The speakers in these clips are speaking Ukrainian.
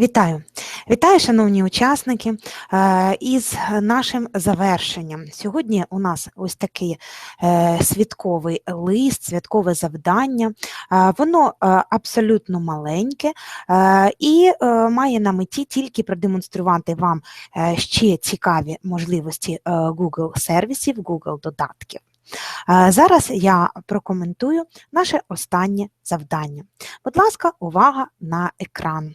Вітаю, вітаю, шановні учасники, е, із нашим завершенням. Сьогодні у нас ось такий е, святковий лист, святкове завдання. Е, Воно абсолютно маленьке і має на меті тільки продемонструвати вам ще цікаві можливості Google сервісів, Google додатків. Зараз я прокоментую наше останнє завдання. Будь ласка, увага на екран.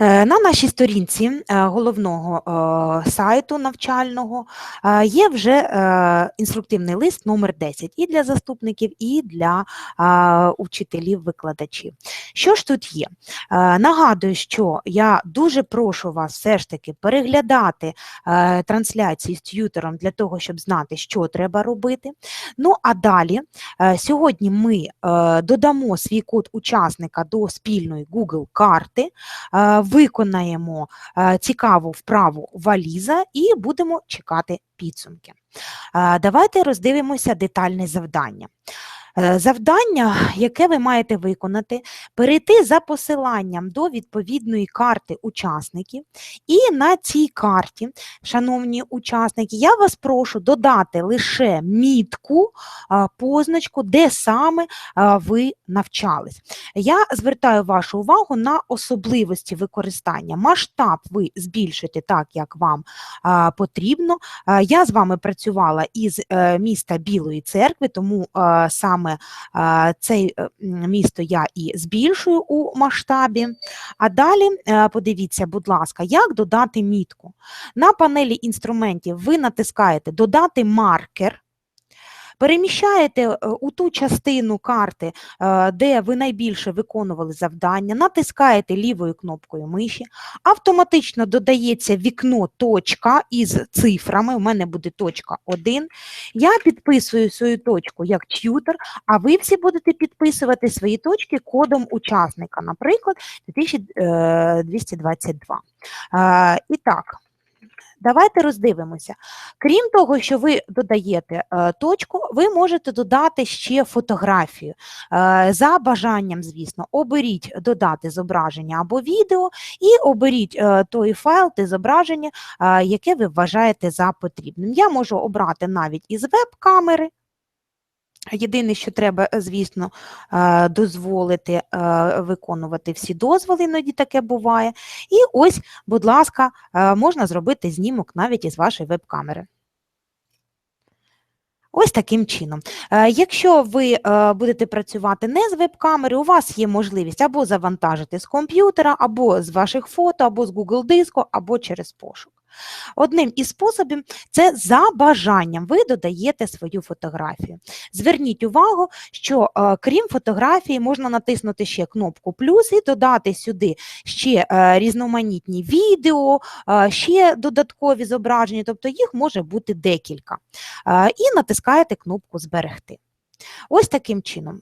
На нашій сторінці е, головного е, сайту навчального е, є вже е, інструктивний лист номер 10 і для заступників, і для е, учителів-викладачів. Що ж тут є? Е, Нагадую, що я дуже прошу вас все ж таки переглядати е, трансляції з т'ютером для того, щоб знати, що треба робити. Ну а далі е, сьогодні ми е, додамо свій код учасника до спільної Google карти. Виконаємо е, цікаву вправу валіза і будемо чекати підсумки. Е, Давайте роздивимося детальне завдання. Е, Завдання, яке ви маєте виконати, перейти за посиланням до відповідної карти учасників, і на цій карті, шановні учасники, я вас прошу додати лише мітку, позначку, де саме ви навчались. Я звертаю вашу увагу на особливості використання. Масштаб ви збільшите так, як вам потрібно. Я з вами працювала із е, міста Білої церкви, тому а, саме це місто я і збільшую у масштабі. А далі е, подивіться, будь ласка, як додати мітку. На панелі інструментів ви натискаєте Додати маркер. Переміщаєте е, у ту частину карти, е, де ви найбільше виконували завдання, натискаєте лівою кнопкою миші, автоматично додається вікно точка із цифрами. У мене буде точка 1. Я підписую свою точку як т'ютер, а ви всі будете підписувати свої точки кодом учасника, наприклад, 2222. Е, І так. Давайте роздивимося. Крім того, що ви додаєте е, точку, ви можете додати ще фотографію. Е, за бажанням, звісно, оберіть додати зображення або відео, і оберіть е, той файл, те зображення, яке ви вважаєте за потрібним. Я можу обрати навіть із веб-камери. Єдине, що треба, е, звісно, е, дозволити е, виконувати всі дозволи, іноді таке буває. І ось, будь ласка, можна зробити знімок навіть із вашої веб-камери. Ось таким чином. Якщо ви будете працювати не з веб-камери, у вас є можливість або завантажити з комп'ютера, або з ваших фото, або з Google диску, або через пошук. Одним із способів це за бажанням ви додаєте свою фотографію. Зверніть увагу, що е, крім фотографії можна натиснути ще кнопку плюс і додати сюди ще е, різноманітні відео, е, ще додаткові зображення, тобто їх може бути декілька. І натискаєте кнопку Зберегти. Ось таким чином.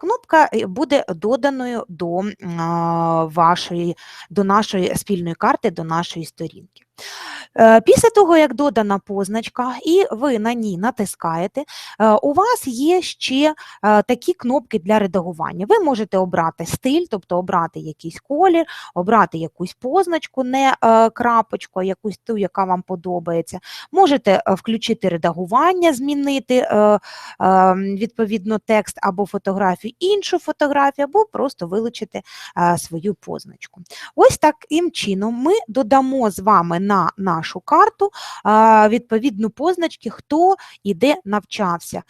Кнопка буде доданою до, вашої, до нашої спільної карти, до нашої сторінки. Е, Після того, як додана позначка, і ви на ній натискаєте, е, у вас є ще е, такі кнопки для редагування. Ви можете обрати стиль, тобто обрати якийсь колір, обрати якусь позначку, не крапочку, а якусь ту, яка вам подобається. Можете включити редагування, змінити відповідно текст або фотографію, іншу фотографію, або просто вилучити свою позначку. Ось таким чином ми додамо з вами на нашу карту а, відповідну позначки, хто і де навчався.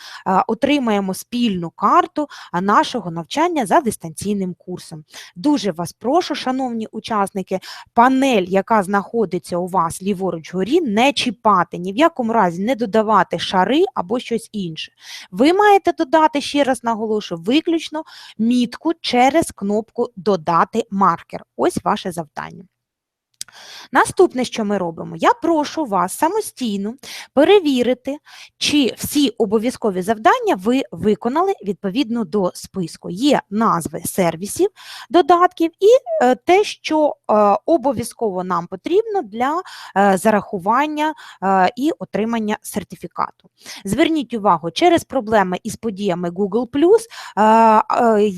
Отримаємо спільну карту нашого навчання за дистанційним курсом. Дуже вас прошу, шановні учасники, панель, яка знаходиться у вас ліворуч горі, не чіпати, ні в якому разі не додавати шари або щось інше. Ви маєте додати, ще раз наголошую, виключно мітку через кнопку Додати маркер. Ось ваше завдання. Наступне, що ми робимо, я прошу вас самостійно перевірити, чи всі обов'язкові завдання ви виконали відповідно до списку. Є назви сервісів, додатків і е, те, що е, обов'язково нам потрібно для е, зарахування і отримання сертифікату. Зверніть увагу, через проблеми із подіями Google+,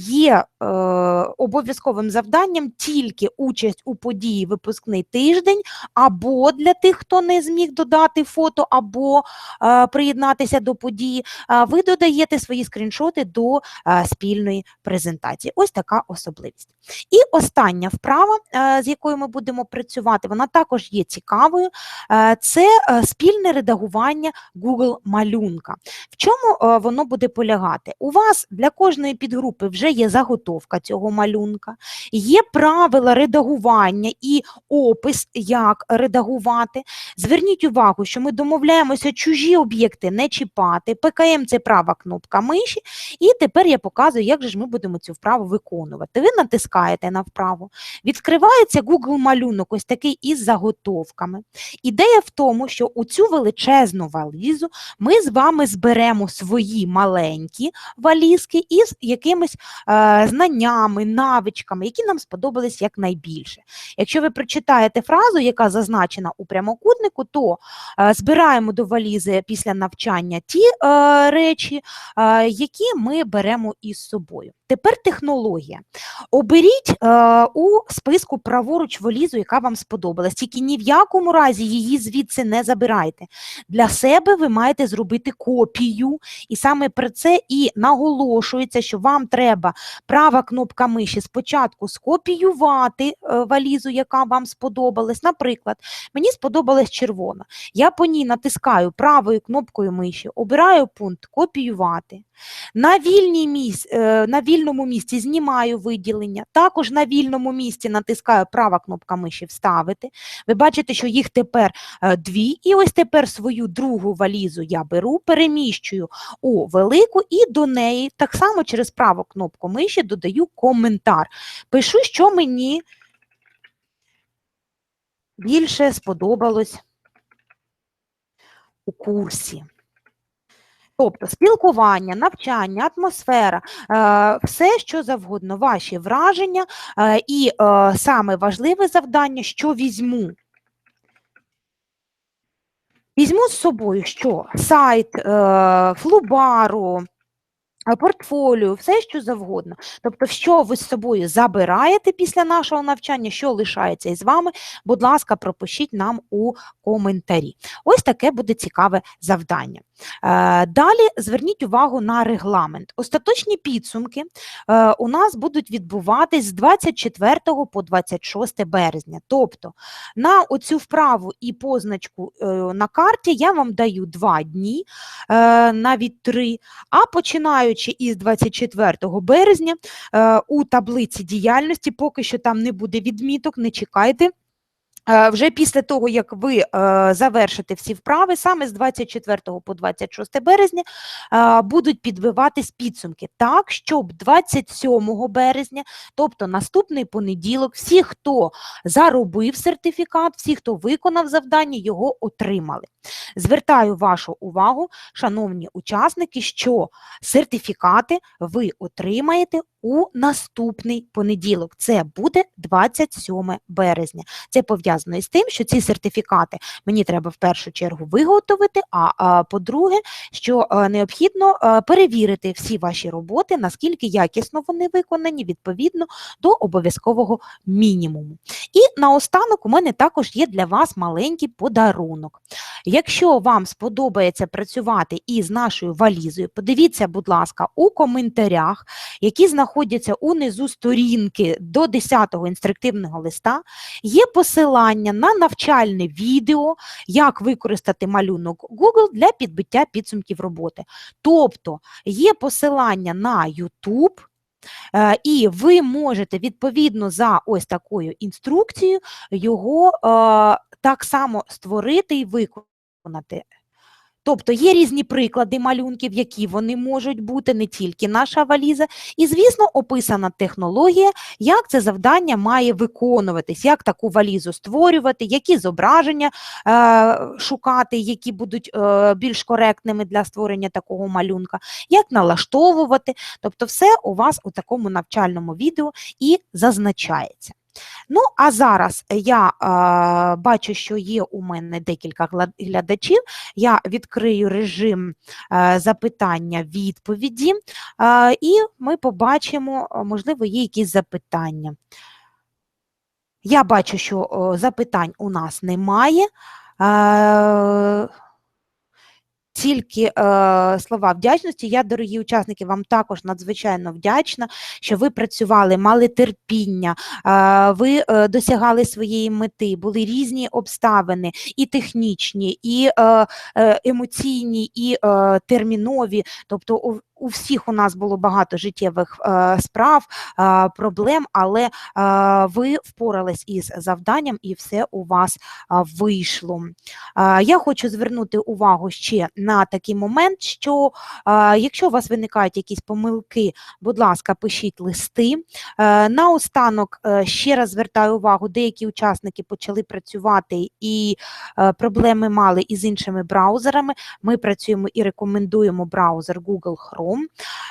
є обов'язковим завданням тільки участь у події випускний тиждень, або для тих, хто не зміг додати фото або е, приєднатися до події, е, ви додаєте свої скріншоти до е, спільної презентації. Ось така особливість. І остання вправа, е, з якою ми будемо працювати, вона також є цікавою. е, Це е, спільне редагування Google малюнка. В чому е, воно буде полягати? У вас для кожної підгрупи вже є заготовка цього малюнка, є правила редагування і опис, як редагувати. Зверніть увагу, що ми домовляємося чужі об'єкти не чіпати. ПКМ це права кнопка миші. І тепер я показую, як же ж ми будемо цю вправу виконувати. Ви натискаєте на вправу, відкривається Google малюнок, ось такий із заготовками. Ідея в тому, що у цю величезну валізу ми з вами зберемо свої маленькі валізки із якимись е, знаннями, навичками, які нам сподобались якнайбільше. Якщо ви прочитаєте фразу, яка зазначена у прямокутнику, то е, збираємо до валізи після навчання ті е, речі, е, які ми беремо із собою. Тепер технологія. Оберіть у списку праворуч валізу, яка вам сподобалась, тільки ні в якому разі її звідси не забирайте. Для себе ви маєте зробити копію, і саме про це і наголошується, що вам треба права кнопка миші спочатку скопіювати валізу, яка вам сподобалась. Наприклад, мені сподобалась червона. Я по ній натискаю правою кнопкою миші, обираю пункт копіювати. На, вільній міс... е, на вільному місці знімаю виділення. Також на вільному місці натискаю права кнопка миші вставити. Ви бачите, що їх тепер е, дві. І ось тепер свою другу валізу я беру, переміщую у велику і до неї так само через праву кнопку миші додаю коментар. Пишу, що мені більше сподобалось у курсі. Тобто спілкування, навчання, атмосфера, е, все, що завгодно, ваші враження е, і е, саме важливе завдання, що візьму. Візьму з собою що? Сайт, флубару, портфоліо, все, що завгодно. Тобто, що ви з собою забираєте після нашого навчання, що лишається із вами, будь ласка, пропишіть нам у коментарі. Ось таке буде цікаве завдання. Е, Далі зверніть увагу на регламент. Остаточні підсумки е, у нас будуть відбуватись з 24 по 26 березня. Тобто на оцю вправу і позначку е, на карті я вам даю два дні, навіть три, а починаючи із 24 березня у таблиці діяльності, поки що там не буде відміток, не чекайте. Е, Вже після того, як ви е, завершите всі вправи, саме з 24 по 26 березня е, будуть підбиватись підсумки так, щоб 27 березня, тобто наступний понеділок, всі, хто заробив сертифікат, всі, хто виконав завдання, його отримали. Звертаю вашу увагу, шановні учасники, що сертифікати ви отримаєте у наступний понеділок. Це буде 27 березня. Це пов'язано із тим, що ці сертифікати мені треба в першу чергу виготовити. А, по-друге, що е, необхідно е, перевірити всі ваші роботи, наскільки якісно вони виконані відповідно до обов'язкового мінімуму. І наостанок у мене також є для вас маленький подарунок. Якщо вам сподобається працювати із нашою валізою, подивіться, будь ласка, у коментарях, які знаходяться унизу сторінки до 10-го інструктивного листа, є посилання на навчальне відео, як використати малюнок Google для підбиття підсумків роботи. Тобто є посилання на YouTube, е, і ви можете відповідно за ось такою інструкцією його е, так само створити і виконати. Тобто є різні приклади малюнків, які вони можуть бути, не тільки наша валіза. І, звісно, описана технологія, як це завдання має виконуватись, як таку валізу створювати, які зображення е, шукати, які будуть е, більш коректними для створення такого малюнка, як налаштовувати. Тобто, все у вас у такому навчальному відео і зазначається. Ну, а зараз я е, бачу, що є у мене декілька глядачів. Я відкрию режим е, запитання-відповіді, е, і ми побачимо, е, можливо, є якісь запитання. Я бачу, що запитань у нас немає. Е, тільки е, слова вдячності. Я, дорогі учасники, вам також надзвичайно вдячна, що ви працювали, мали терпіння, е, ви е, досягали своєї мети, були різні обставини, і технічні, і е, е, емоційні, і е, термінові. Тобто у, всіх у нас було багато життєвих е, справ, е, проблем, але е, ви впорались із завданням, і все у вас е, вийшло. Е, Я хочу звернути увагу ще на такий момент, що е, якщо у вас виникають якісь помилки, будь ласка, пишіть листи. Е, Наостанок е, ще раз звертаю увагу, деякі учасники почали працювати і е, проблеми мали із іншими браузерами. Ми працюємо і рекомендуємо браузер Google Chrome.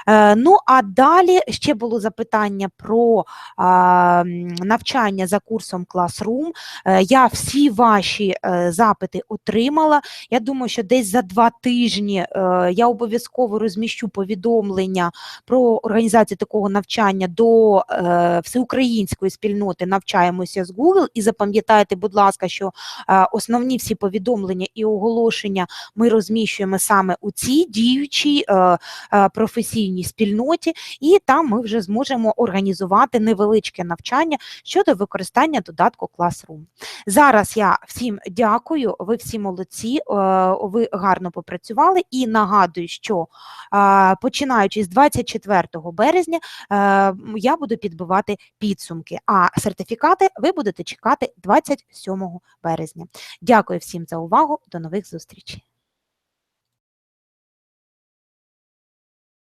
Е, Ну а далі ще було запитання про навчання за курсом Classroom. Е, Я всі ваші е, запити отримала. Я думаю, що десь за два тижні я обов'язково розміщу повідомлення про організацію такого навчання до всеукраїнської спільноти Навчаємося з Google. І запам'ятайте, будь ласка, що основні всі повідомлення і оголошення ми розміщуємо саме у цій діючій професійній спільноті, і там ми вже зможемо організувати невеличке навчання щодо використання додатку Classroom. Зараз я всім дякую, ви всі молодці, е, ви гарно попрацювали і нагадую, що е, починаючи з 24 березня е, я буду підбивати підсумки, а сертифікати ви будете чекати 27 березня. Дякую всім за увагу. До нових зустрічей.